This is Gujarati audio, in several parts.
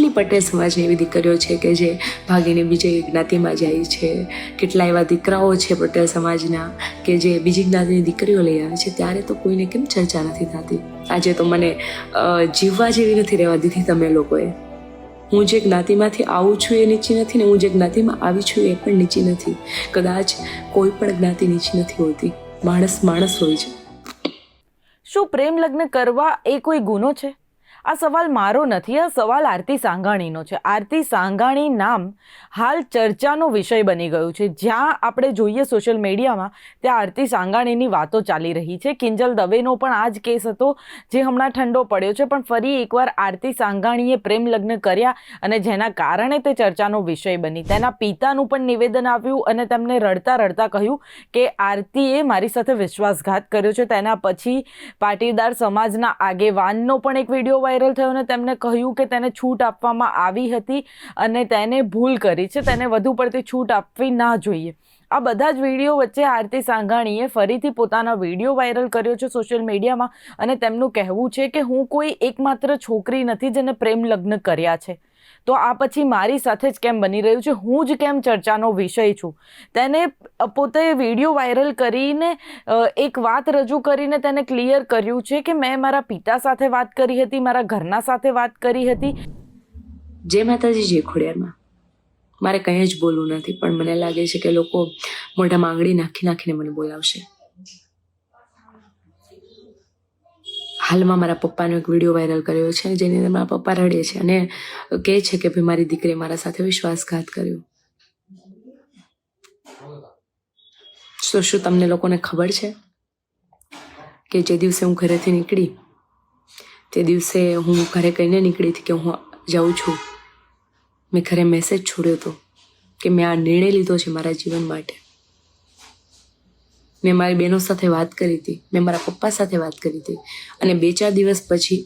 કેટલી પટેલ સમાજની એવી દીકરીઓ છે કે જે ભાગીને બીજે જ્ઞાતિમાં જાય છે? કેટલા એવા દીકરાઓ છે પટેલ સમાજના કે જે બીજી જ્ઞાતિની દીકરીઓ લઈ આવે છે? ત્યારે તો કોઈને કેમ ચર્ચા નથી થતી? આજે તો મને જીવવા જેવી નથી રહેવા દીધી તમે લોકોએ. હું જે જ્ઞાતિમાંથી આવું છું એ નીચી નથી ને હું જે જ્ઞાતિમાં આવી છું એ પણ નીચી નથી. કદાચ કોઈ પણ જ્ઞાતિ નીચી નથી હોતી. માણસ માણસ હોય છે. શું પ્રેમ લગ્ન કરવા એ કોઈ ગુનો છે? આ સવાલ મારો નથી, આ સવાલ આરતી સાંગાણીનો છે. આરતી સાંગાણી નામ હાલ ચર્ચાનો વિષય બની ગયું છે. જ્યાં આપણે જોઈએ સોશિયલ મીડિયામાં ત્યાં આરતી સાંગાણીની વાતો ચાલી રહી છે. કિંજલ દવેનો પણ આ જ કેસ હતો, જે હમણાં ઠંડો પડ્યો છે. પણ ફરી એકવાર આરતી સાંગાણીએ પ્રેમ લગ્ન કર્યા અને જેના કારણે તે ચર્ચાનો વિષય બની. તેના પિતાનું પણ નિવેદન આવ્યું અને તેમને રડતા રડતા કહ્યું કે આરતીએ મારી સાથે વિશ્વાસઘાત કર્યો છે. તેના પછી પાટીદાર સમાજના આગેવાનનો પણ એક વીડિયો વાયરલ થયો અને તેમને કહ્યું કે તેને છૂટ આપવામાં આવી હતી અને તેને ભૂલ કરી છે. તેને વધુ પડતી છૂટ આપવી ના જોઈએ. આ બધા જ વીડિયો વચ્ચે આરતી સાંઘાણીએ ફરીથી પોતાનો વીડિયો વાયરલ કર્યો છે સોશિયલ મીડિયામાં અને તેમનું કહેવું છે કે હું કોઈ એકમાત્ર છોકરી નથી જેને પ્રેમ લગ્ન કર્યા છે. તો આ પછી મારી સાથે જ કેમ બની રહ્યું છે? હું જ કેમ ચર્ચાનો વિષય છું? તેને પોતે વીડિયો વાયરલ કરીને એક વાત રજૂ કરીને તેને ક્લિયર કર્યું છે કે મેં મારા પિતા સાથે વાત કરી હતી, મારા ઘરના સાથે વાત કરી હતી. જય માતાજી જે ખોડિયારમાં. મારે કંઈ જ બોલવું નથી, પણ મને લાગે છે કે લોકો મોઢા માંગડી નાખી નાખીને મને બોલાવશે. હાલમાં મારા પપ્પાનો એક વીડિયો વાયરલ કર્યો છે, જેની અંદર મારા પપ્પા રડે છે અને કહે છે કે ભાઈ મારી દીકરીએ મારા સાથે વિશ્વાસઘાત કર્યો. તો શું તમને લોકોને ખબર છે કે જે દિવસે હું ઘરેથી નીકળી, તે દિવસે હું ઘરે કહીને નીકળી હતી કે હું જાઉં છું. મેં ઘરે મેસેજ છોડ્યો હતો કે મેં આ નિર્ણય લીધો છે મારા જીવન માટે. મેં મારી બહેનો સાથે વાત કરી હતી. મેં મારા પપ્પા સાથે વાત કરી હતી. અને બે ચાર દિવસ પછી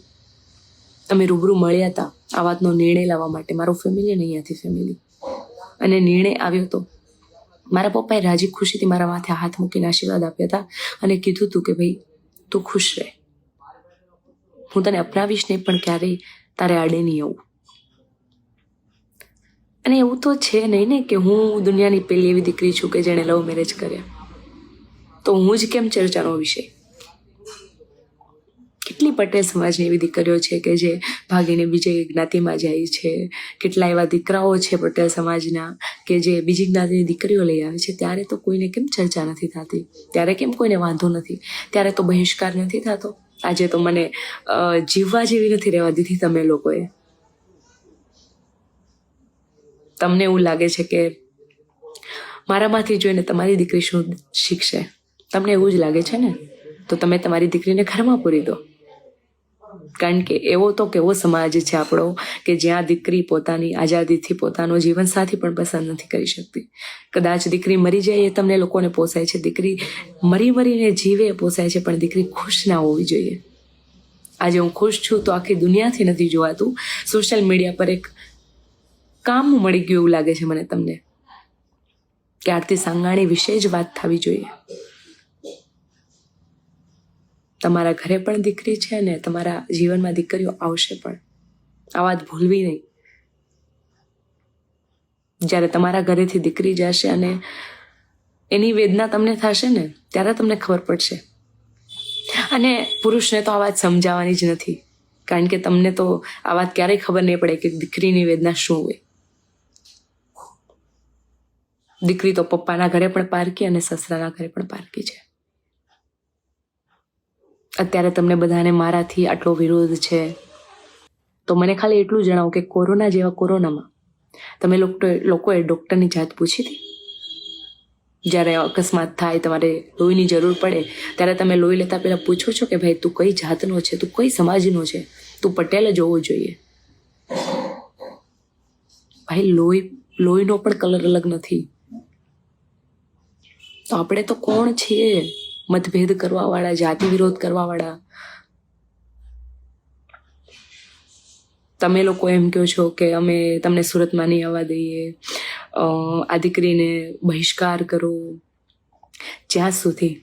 અમે રૂબરૂ મળ્યા હતા આ વાતનો નિર્ણય લાવવા માટે. મારું ફેમિલી અને અહીંયાથી ફેમિલી અને નિર્ણય આવ્યો હતો મારા પપ્પાએ રાજી ખુશીથી મારા માથે હાથ મૂકીને આશીર્વાદ આપ્યા હતા અને કીધું હતું કે ભાઈ, તું ખુશ રહે. હું તને અપનાવીશ નહીં, પણ ક્યારેય તારે આડે નહીં આવું અને એવું તો છે નહીં ને કે હું દુનિયાની પહેલી એવી દીકરી છું કે જેણે લવ મેરેજ કર્યા. તો હું જ કેમ ચર્ચાનો વિષય? કેટલી પટેલ સમાજની એવી દીકરીઓ છે કે જે ભાગીને બીજી જ્ઞાતિમાં જાય છે? કેટલા એવા દીકરાઓ છે પટેલ સમાજના કે જે બીજી જ્ઞાતિની દીકરીઓ લઈ આવે છે? ત્યારે તો કોઈને કેમ ચર્ચા નથી થતી? ત્યારે કેમ કોઈને વાંધો નથી? ત્યારે તો બહિષ્કાર નથી થતો? આજે તો મને જીવવા જેવી નથી રહેવા દીધી તમે લોકોએ. તમને એવું લાગે છે કે મારામાંથી જોઈને તમારી દીકરી શું શીખશે? તમને એવું જ લાગે છે ને? તો તમે તમારી દીકરીને ઘરમાં પૂરી દો. કારણ કે એવો તો કેવો સમાજ છે આપણો કે જ્યાં દીકરી પોતાની આઝાદીથી પોતાનો જીવન સાથી પણ પસંદ નથી કરી શકતી. કદાચ દીકરી મરી જાય એ તમને લોકોને પોસાય છે. દીકરી મરી મરીને જીવે એ પોસાય છે, પણ દીકરી ખુશ ના હોવી જોઈએ. આજે હું ખુશ છું તો આખી દુનિયાથી નથી જોવાતું. સોશિયલ મીડિયા પર એક કામ મળી ગયું એવું લાગે છે મને તમને. કે આરતી સાંગાણી વિશે જ વાત થવી જોઈએ. તમારા ઘરે પણ દીકરી છે ને તમારા જીવનમાં દીકરીઓ આવશે પણ. આ વાત ભૂલવી નહીં. જ્યારે તમારા ઘરેથી દીકરી જશે અને એની વેદના તમને થશે ને, ત્યારે તમને ખબર પડશે. અને પુરુષને તો આ વાત સમજાવવાની જ નથી. કારણ કે તમને તો આ વાત ક્યારેય ખબર નહીં પડે કે દીકરીની વેદના શું હોય. દીકરી તો પપ્પાના ઘરે પણ પારકી અને સસરાના ઘરે પણ પારકી છે. અત્યારે તમને બધાને મારાથી આટલો વિરોધ છે. તો મને ખાલી એટલું જણાવો કે કોરોના જેવા કોરોનામાં તમે લોકો લોકોએ ડૉક્ટરની જાત પૂછી હતી? જ્યારે અકસ્માત થાય, તમારે લોહીની જરૂર પડે, ત્યારે તમે લોહી લેતા પહેલાં પૂછો છો કે ભાઈ તું કઈ જાતનો છે, તું કઈ સમાજનો છે? તું પટેલ જ હોવો જોઈએ. ભાઈ, લોહી, લોહીનો પણ કલર અલગ નથી. તો આપણે તો કોણ છીએ? મતભેદ કરવાવાળા, જાતિ વિરોધ કરવાવાળા. તમે લોકો એમ કહો છો કે અમે તમને સુરતમાં નહીં આવવા દઈએ. આ દીકરીને બહિષ્કાર કરો. જ્યાં સુધી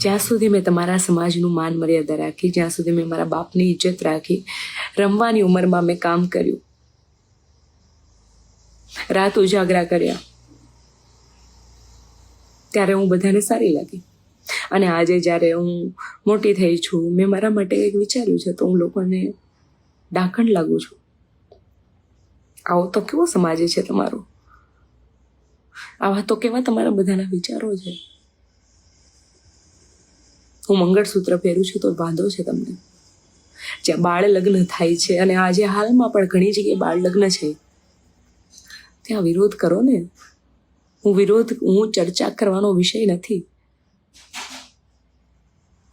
જ્યાં સુધી મેં તમારા સમાજનું માન મર્યાદા રાખી, જ્યાં સુધી મેં મારા બાપની ઇજ્જત રાખી, રમવાની ઉંમરમાં મેં કામ કર્યું. રાત ઉજાગરા કર્યા. ત્યારે હું બધાને સારી લાગી. અને આજે જ્યારે હું મોટી થઈ છું, મેં મારા માટે કંઈક વિચાર્યું છે, તો હું લોકોને ડાકણ લાગું છું. આવો તો કેવો સમાજ છે તમારો? આવા તો કેવા તમારા બધાના વિચારો છે? હું મંગળસૂત્ર પહેરું છું તો વાંધો છે તમને? જ્યાં બાળ લગ્ન થાય છે અને આજે હાલમાં પણ ઘણી જગ્યાએ બાળ લગ્ન છે. ત્યાં વિરોધ કરો ને. હું વિરોધ, હું ચર્ચા કરવાનો વિષય નથી.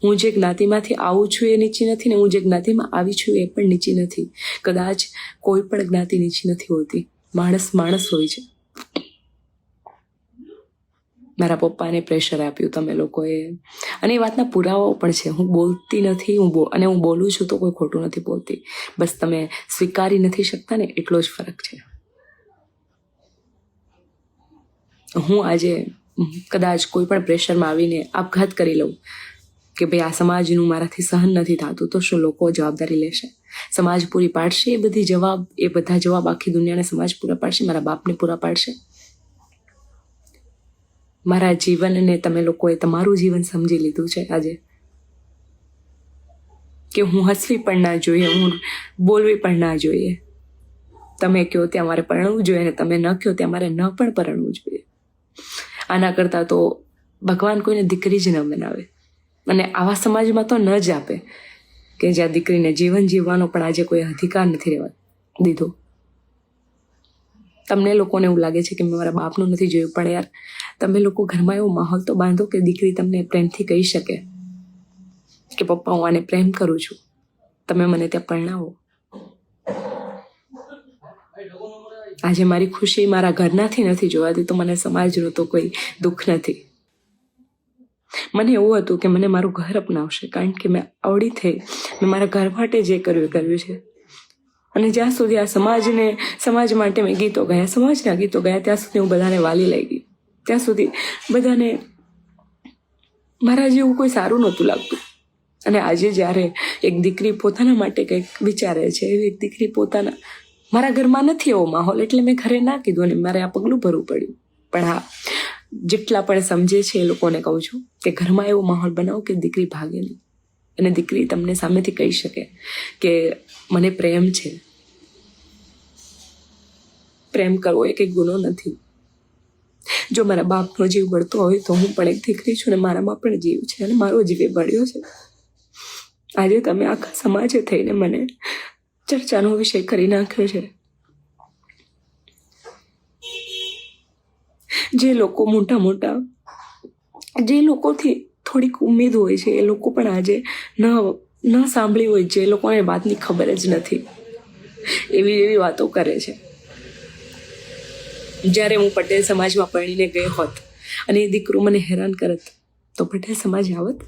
હું જે જ્ઞાતિમાંથી આવું છું એ નીચી નથી ને હું જે જ્ઞાતિમાં આવી છું એ પણ નીચી નથી. કદાચ કોઈ પણ જ્ઞાતિ નીચી નથી હોતી. માણસ માણસ હોય છે. મારા પપ્પાને પ્રેશર આપ્યું તમે લોકોએ. અને એ વાતના પુરાવાઓ પણ છે. હું બોલતી નથી, હું બો, અને હું બોલું છું તો કોઈ ખોટું નથી બોલતી. બસ તમે સ્વીકારી નથી શકતા ને એટલો જ ફરક છે. હું આજે કદાચ કોઈ પણ પ્રેશરમાં આવીને આપઘાત કરી લઉં. કે ભાઈ આ સમાજનું મારાથી સહન નથી થતું, તો શું લોકો જવાબદારી લેશે? સમાજ પૂરી પાડશે એ બધી જવાબ, એ બધા જવાબ આખી દુનિયાને સમાજ પૂરા પાડશે, મારા બાપને પૂરા પાડશે? મારા જીવનને તમે લોકોએ તમારું જીવન સમજી લીધું છે આજે? કે હું હસવી પણ ના જોઈએ, હું બોલવી પણ ના જોઈએ? તમે કહો ત્યાં મારે પરણવું જોઈએ અને તમે ન કહો ત્યાં મારે ન પણ પરણવું જોઈએ? આના કરતાં તો ભગવાન કોઈને દીકરી જ ન બનાવે અને આવા સમાજમાં તો ન જ આપે કે જ્યાં દીકરીને જીવન જીવવાનો પણ આજે કોઈ અધિકાર નથી રહેવા દીધો. તમને લોકોને એવું લાગે છે કે મેં મારા બાપનું નથી જોયું, પણ યાર, તમે લોકો ઘરમાં એવો માહોલ તો બાંધો કે દીકરી તમને પ્રેમથી કહી શકે કે પપ્પા, હું આને પ્રેમ કરું છું. તમે મને ત્યાં પરણાવો. આજે મારી ખુશી મારા ઘરનાથી નથી જોવાતી, તો મને સમાજનું તો કોઈ દુઃખ નથી. મને એવું હતું કે મને મારું ઘર અપનાવશે, કારણ કે મેં આવડી થઈ. મેં મારા ઘર માટે જે કર્યું કર્યું છે. અને જ્યાં સુધી આ સમાજને, સમાજ માટે મેં ગીતો ગયા, સમાજના ગીતો ગયા, ત્યાં સુધી હું બધાને વાલી લઈ ગઈ. ત્યાં સુધી બધાને મારા જેવું કોઈ સારું નહોતું લાગતું. અને આજે જ્યારે એક દીકરી પોતાના માટે કંઈક વિચારે છે, એવી એક દીકરી પોતાના, મારા ઘરમાં નથી એવો માહોલ, એટલે મેં ઘરે ના કીધું અને મારે આ પગલું ભરવું પડ્યું. પણ હા જેટલા પણ સમજે છે એ લોકોને કહું છું કે ઘરમાં એવો માહોલ બનાવો કે દીકરી ભાગે નહીં. અને દીકરી તમને સામેથી કહી શકે કે મને પ્રેમ છે. પ્રેમ કરવો એ કંઈ ગુનો નથી. જો મારા બાપનો જીવ બળતો હોય તો હું પણ એક દીકરી છું અને મારામાં પણ જીવ છે અને મારો જીવ એ બળ્યો છે. આજે તમે આખા સમાજે થઈને મને ચર્ચાનો વિષય કરી નાખ્યો છે. જે લોકો મોટા મોટા, જે લોકોથી થોડીક ઉમેદ હોય છે, એ લોકો પણ આજે ન ન સાંભળી હોય જે લોકોને વાતની ખબર જ નથી. એવી એવી વાતો કરે છે. જ્યારે હું પટેલ સમાજમાં પરણીને ગઈ હોત અને એ દીકરો મને હેરાન કરત, તો પટેલ સમાજ આવત?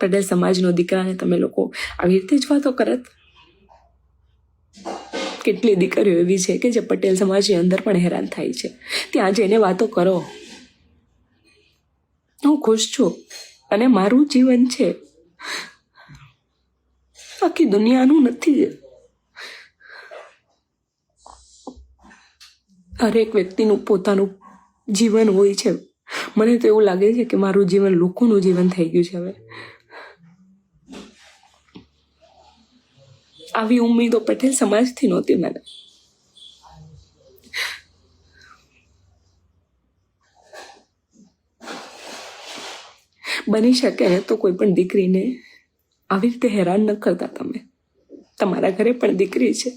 પટેલ સમાજનો દીકરાને તમે લોકો આવી રીતે જ વાતો કરત? કેટલી દીકરીઓ એવી છે કે જે પટેલ સમાજની અંદર પણ હેરાન થાય છે. ત્યાં જઈને વાતો કરો. હું ખુશ છું અને મારું જીવન છે. આખી દુનિયાનું નથી. હરેક વ્યક્તિનું પોતાનું જીવન હોય છે. મને તો એવું લાગે છે કે મારું જીવન લોકોનું જીવન થઈ ગયું છે હવે. આવી ઉમેદો પટેલ સમાજથી નહોતી મને. બની શકે તો કોઈ પણ દીકરીને આવી રીતે હેરાન ન કરતા તમે. તમારા ઘરે પણ દીકરી છે.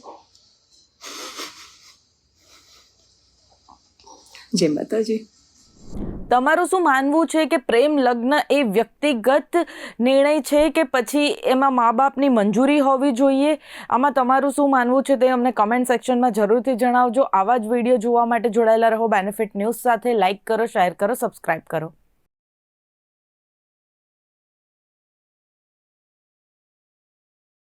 જય માતાજી. તમારું શું માનવું છે કે પ્રેમ લગ્ન એ વ્યક્તિગત નિર્ણય છે કે પછી એમાં મા બાપની મંજૂરી હોવી જોઈએ? આમાં તમારું શું માનવું છે તે અમને કમેન્ટ સેક્શનમાં જરૂરથી જણાવજો. આવા જ વીડિયો જોવા માટે જોડાયેલા રહો. બેનિફિટ ન્યૂઝ સાથે લાઇક કરો શેર કરો સબસ્ક્રાઈબ કરો.